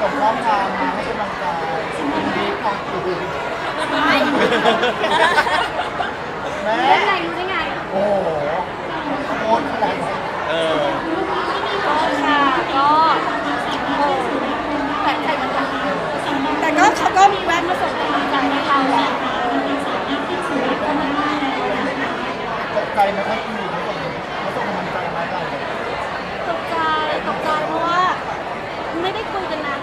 ส่งข้อความาให้กำลังใจสิ่งดีๆของตัวเองไม่แม่ได้งรู้ได้ไงโอ้โหโคตรแรงเออก็ค่ะก็แต่ใจมันจะแต่ก็เขาก็มีแวะมาส่งกำลังใจให้เราแหละตกใจไหมครับคุณหญิงเขาส่งเขาส่กำลังใจมาให้ตกใจตกใจเพราะว่า ไม่ได้คุยกันนาน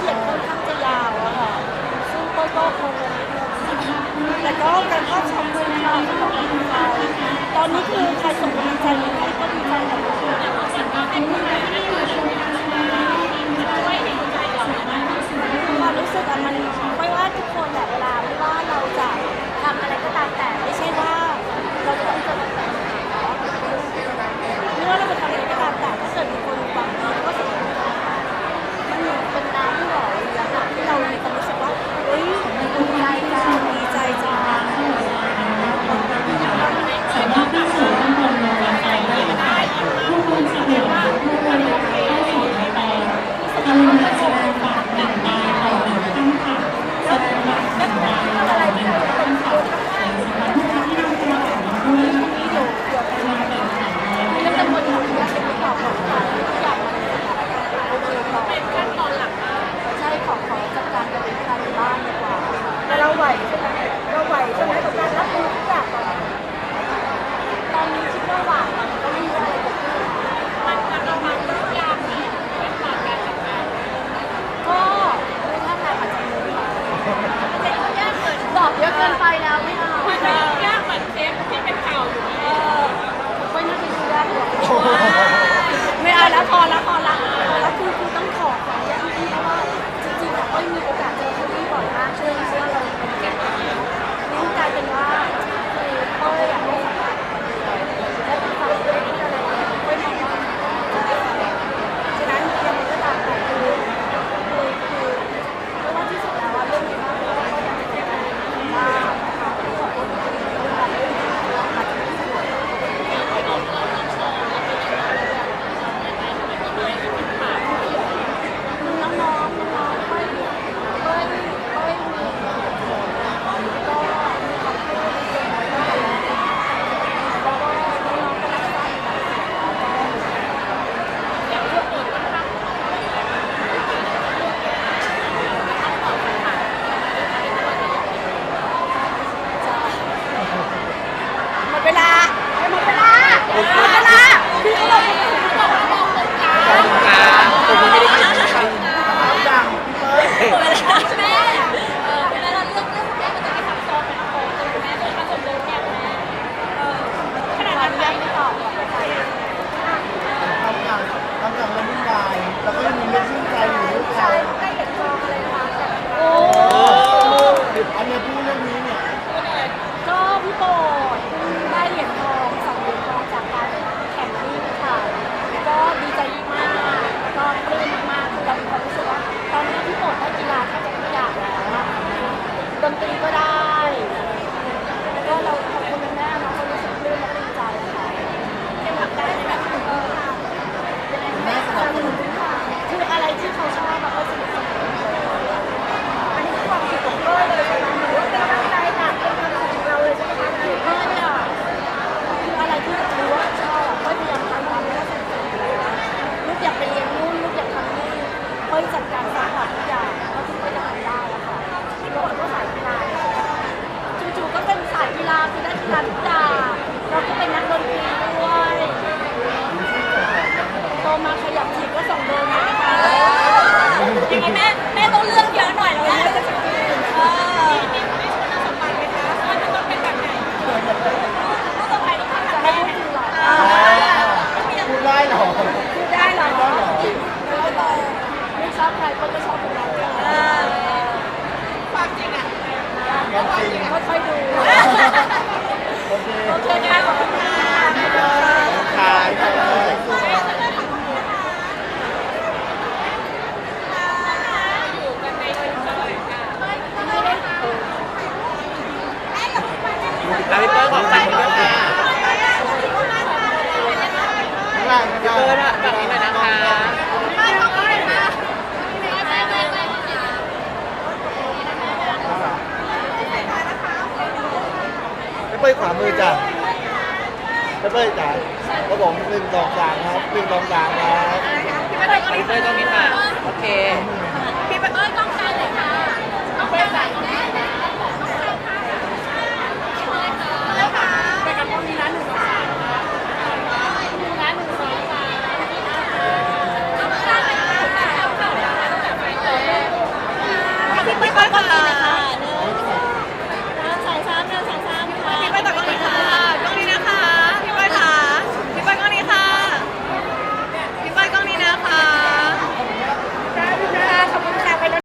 เขียนค่อนข้างจะยาวอะค่ะ ซึ่งก็ก็คงแต่ก็การเข้าชมเมืองไทยของเมืองไทตอนนี้คือใครส่งกำลังใจมาให้ก็ดีใจกับทุกคน ไหวใช่ไหมเราไหวใช่ไหมกับการรับมือทุกอย่างตอนนี้คิดว่าหวมันก็ไมีอะไรกิดขึ้นมันมันเรามันกอย่างมีเป็นตการทำงานก็ถ้รื่องทำงานปัจจุบันค่ะตอบเยอะเกินไปแล้ว ตัดจากเราก็เป็นนักดนตรีด้วยโตมาขยับฉีกก็ส่งเดินมานะคะยังไงแม่ เบอร์แบบนี้หน่อยนะคะเป้ยขวามือจ้ะไปเปยจ้ะกระบอกหนึ่งสองสามครับหนึ่งสองสามครับไปเป้ยตรงนี้ค่ะ โอเค พี่เป้ยต้องการเลยค่ะต้องการแบบนี้